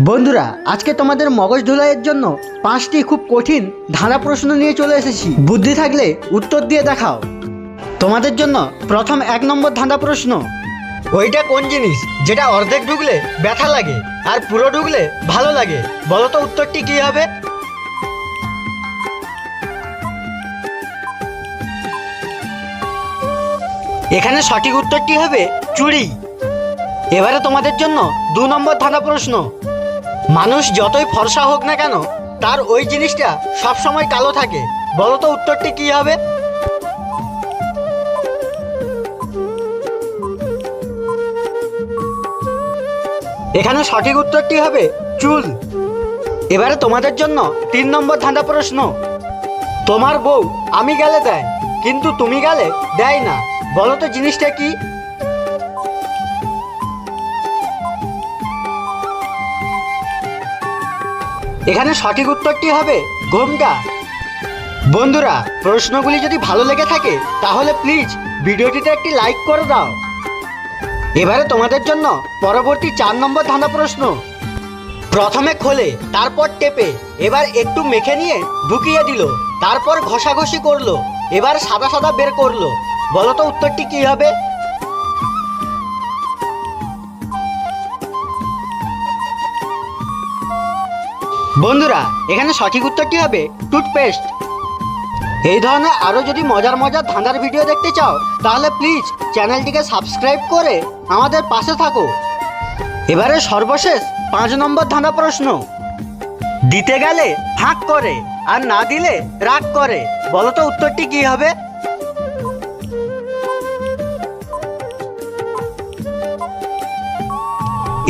বন্ধুরা, আজকে তোমাদের মগজ ধুলাইয়ের জন্য পাঁচটি খুব কঠিন ধাঁধা প্রশ্ন নিয়ে চলে এসেছি। বুদ্ধি থাকলে উত্তর দিয়ে দেখাও। তোমাদের জন্য প্রথম এক নম্বর ধাঁধা প্রশ্ন। ওইটা কোন জিনিস যেটা অর্ধেক ঢুকলে ব্যথা লাগে আর পুরো ঢুকলে ভালো লাগে? বলো তো উত্তরটি কি হবে? এখানে সঠিক উত্তরটি হবে চুড়ি। এবারে তোমাদের জন্য দু নম্বর ধাঁধা প্রশ্ন। মানুষ যতই ফর্সা হোক না কেন, তার ওই জিনিসটা সব সময় কালো থাকে। বলো তো উত্তরটি কি হবে? এখানে সঠিক উত্তরটি হবে চুল। এবারে তোমাদের জন্য তিন নম্বর ধাঁধা প্রশ্ন। তোমার বউ আমি গেলে দেয়, কিন্তু তুমি গেলে দেয় না। বলো তো জিনিসটা কি? এখানে সঠিক উত্তরটি হবে ঘোমটা। বন্ধুরা, প্রশ্নগুলি যদি ভালো লেগে থাকে, তাহলে প্লিজ ভিডিওটিতে একটি লাইক করে দাও। এবারে তোমাদের জন্য পরবর্তী চার নম্বর ধাঁধা প্রশ্ন। প্রথমে খোলে, তারপর টেপে, এবার একটু মেখে নিয়ে ঢুকিয়ে দিল, তারপর ঘষাঘষি করল, এবার সাদা সাদা বের করল। বলো তো উত্তরটি কি হবে? বন্ধুরা, এখানে সঠিক উত্তরটি হবে? টুথপেস্ট। এই ধরনের আরও যদি মজার মজার ধাঁধার ভিডিও দেখতে চাও, তাহলে প্লিজ চ্যানেলটিকে সাবস্ক্রাইব করে আমাদের পাশে থাকো। এবারে সর্বশেষ পাঁচ নম্বর ধাঁধা প্রশ্ন। দিতে গেলে ফাঁক করে আর না দিলে রাগ করে। বলো তো উত্তরটি কি হবে?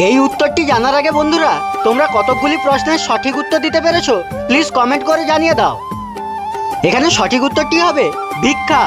এই উত্তরটি জানার আগে বন্ধুরা, তোমরা কতকগুলি প্রশ্নের সঠিক উত্তর দিতে পেরেছ প্লিজ কমেন্ট করে জানিয়ে দাও। এখানে সঠিক উত্তরটি হবে, ভিক্ষা।